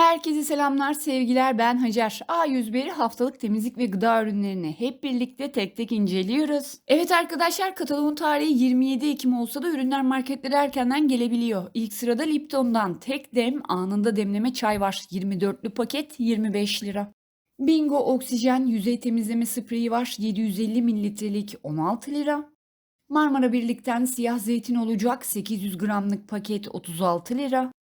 Herkese selamlar, sevgiler. Ben Hacer. A101 haftalık temizlik ve gıda ürünlerini hep birlikte tek tek inceliyoruz. Evet arkadaşlar kataloğun tarihi 27 Ekim olsa da ürünler marketlere erkenden gelebiliyor. İlk sırada Lipton'dan tek dem anında demleme çay var. 24'lü paket 25 lira. Bingo oksijen yüzey temizleme spreyi var. 750 mililitrelik 16 lira. Marmara Birlik'ten siyah zeytin olacak 800 gramlık paket 36 lira.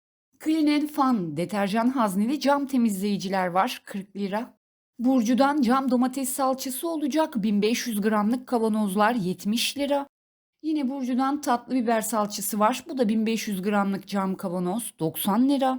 Clean Fun deterjan hazneli cam temizleyiciler var 40 lira. Burcu'dan cam domates salçası olacak 1500 gramlık kavanozlar 70 lira. Yine Burcu'dan tatlı biber salçası var. Bu da 1500 gramlık cam kavanoz 90 lira.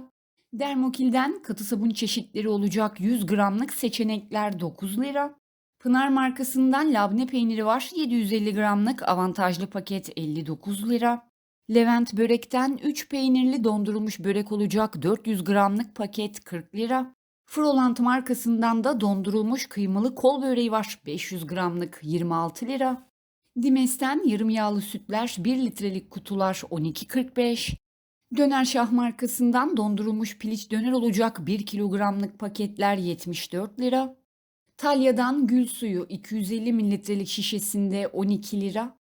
Dermokil'den katı sabun çeşitleri olacak 100 gramlık seçenekler 9 lira. Pınar markasından labne peyniri var 750 gramlık avantajlı paket 59 lira. Levent Börek'ten 3 peynirli dondurulmuş börek olacak 400 gramlık paket 40 lira. Frolant markasından da dondurulmuş kıymalı kol böreği var 500 gramlık 26 lira. Dimes'ten yarım yağlı sütler 1 litrelik kutular 12.45. Döner Şah markasından dondurulmuş piliç döner olacak 1 kilogramlık paketler 74 lira. Talya'dan gül suyu 250 mililitrelik şişesinde 12 lira.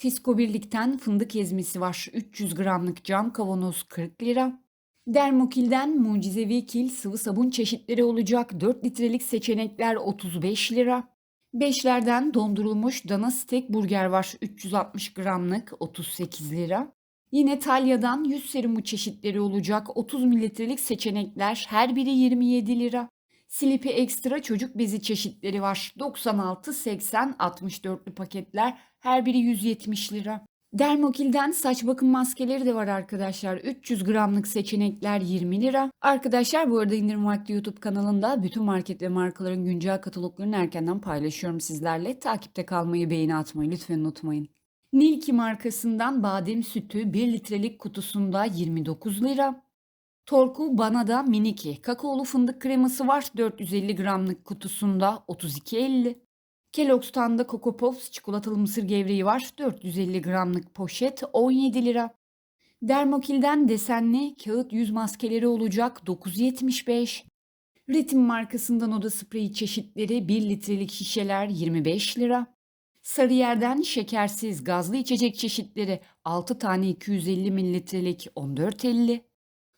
Fisko Birlik'ten fındık ezmesi var 300 gramlık cam kavanoz 40 lira. Dermokil'den mucizevi kil sıvı sabun çeşitleri olacak 4 litrelik seçenekler 35 lira. Beşlerden dondurulmuş dana steak burger var 360 gramlık 38 lira. Yine Talya'dan yüz serumu çeşitleri olacak 30 mililitrelik seçenekler her biri 27 lira. Slippy Extra çocuk bezi çeşitleri var. 96, 80, 64'lü paketler her biri 170 lira. Dermokil'den saç bakım maskeleri de var arkadaşlar. 300 gramlık seçenekler 20 lira. Arkadaşlar bu arada indirim vakti YouTube kanalında bütün market ve markaların güncel kataloglarını erkenden paylaşıyorum sizlerle. Takipte kalmayı, beğeni atmayı lütfen unutmayın. Nilki markasından badem sütü 1 litrelik kutusunda 29 lira. Torku bana da miniki. Kakaolu fındık kreması var 450 gramlık kutusunda 32.50. Kellogg's'tan da Coco Pops çikolatalı mısır gevreği var 450 gramlık poşet 17 lira. Dermokil'den desenli kağıt yüz maskeleri olacak 9.75. Ritim markasından oda spreyi çeşitleri 1 litrelik şişeler 25 lira. Sarıyer'den şekersiz gazlı içecek çeşitleri 6 tane 250 mililitrelik 14.50.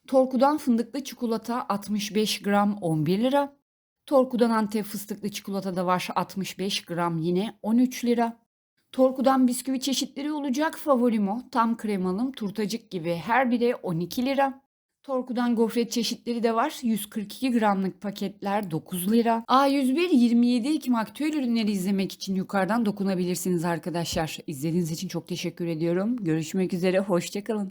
Torku'dan fındıklı çikolata 65 gram 11 lira. Torku'dan Antep fıstıklı çikolata da var 65 gram yine 13 lira. Torku'dan bisküvi çeşitleri olacak favorimo tam kremalım turtacık gibi her biri 12 lira. Torku'dan gofret çeşitleri de var. 142 gramlık paketler 9 lira. A101 27 Ekim aktüel ürünleri izlemek için yukarıdan dokunabilirsiniz arkadaşlar. İzlediğiniz için çok teşekkür ediyorum. Görüşmek üzere. Hoşçakalın.